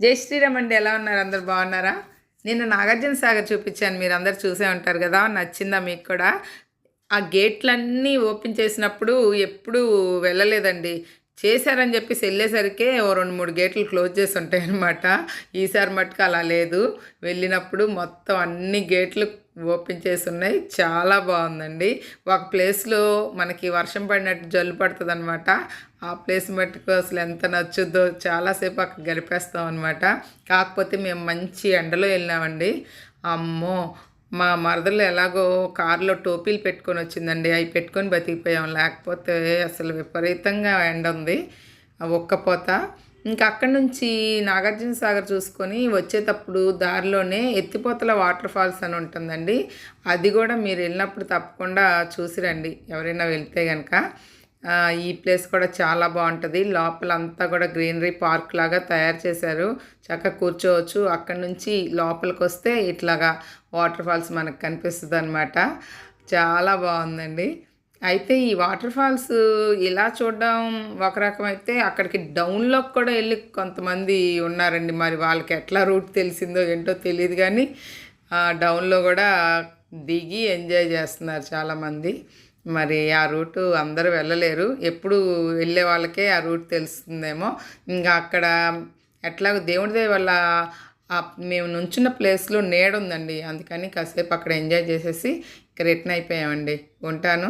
జై శ్రీరామ్ అండి ఎలా ఉన్నారు? అందరు బాగున్నారా? నేను నాగార్జున సాగర్ చూపించాను మీరు అందరు చూసే ఉంటారు కదా నచ్చిందా మీకు కూడా? ఆ గేట్లన్నీ ఓపెన్ చేసినప్పుడు ఎప్పుడూ వెళ్ళలేదండి. చేశారని చెప్పేసి వెళ్ళేసరికి ఓ రెండు మూడు గేట్లు క్లోజ్ చేసి ఉంటాయి అన్నమాట ఈసారి మట్టుకు అలా లేదు. వెళ్ళినప్పుడు మొత్తం అన్ని గేట్లు ఓపెన్ చేసి ఉన్నాయి. చాలా బాగుందండి. ఒక ప్లేస్లో మనకి వర్షం పడినట్టు జల్లు పడుతుంది అనమాట ఆ ప్లేస్ మట్టుకు అసలు ఎంత నచ్చుద్దో చాలాసేపు అక్కడ గడిపేస్తాం అనమాట కాకపోతే మేము మంచి ఎండలో వెళ్ళినామండి. అమ్మో! మా మరదలు ఎలాగో కారులో టోపీలు పెట్టుకొని వచ్చిందండి. అవి పెట్టుకొని బతికిపోయాం. లేకపోతే అసలు విపరీతంగా ఎండ ఉంది. ఆ ఒక్కపోత ఇంకా అక్కడి నుంచి నాగార్జున సాగర్ చూసుకొని వచ్చేటప్పుడు దారిలోనే ఎత్తిపోతల వాటర్ ఫాల్స్ అని ఉంటుందండి. అది కూడా మీరు వెళ్ళినప్పుడు తప్పకుండా చూసిరండి. ఎవరైనా వెళ్తే కనుక ఈ ప్లేస్ కూడా చాలా బాగుంటుంది. లోపల అంతా కూడా గ్రీనరీ పార్క్ లాగా తయారు చేశారు. చక్కగా కూర్చోవచ్చు. అక్కడ నుంచి లోపలికి వస్తే ఇట్లాగా వాటర్ ఫాల్స్ మనకు కనిపిస్తుంది అనమాట చాలా బాగుందండి. అయితే ఈ వాటర్ ఫాల్స్ ఇలా చూడడం ఒక రకం అయితే అక్కడికి డౌన్లోకి కూడా వెళ్ళి కొంతమంది ఉన్నారండి. మరి వాళ్ళకి ఎట్లా రూట్ తెలిసిందో ఏంటో తెలియదు కానీ డౌన్లో కూడా దిగి ఎంజాయ్ చేస్తున్నారు చాలామంది. మరి ఆ రూటు అందరూ వెళ్ళలేరు. ఎప్పుడు వెళ్ళే వాళ్ళకే ఆ రూట్ తెలుస్తుందేమో. ఇంకా అక్కడ ఎట్లాగో దేవుడిదే వాళ్ళ మేము నుంచున్న ప్లేస్లో నీడ ఉందండి. అందుకని కాసేపు అక్కడ ఎంజాయ్ చేసేసి ఇక రిటర్న్ అయిపోయామండి. ఉంటాను.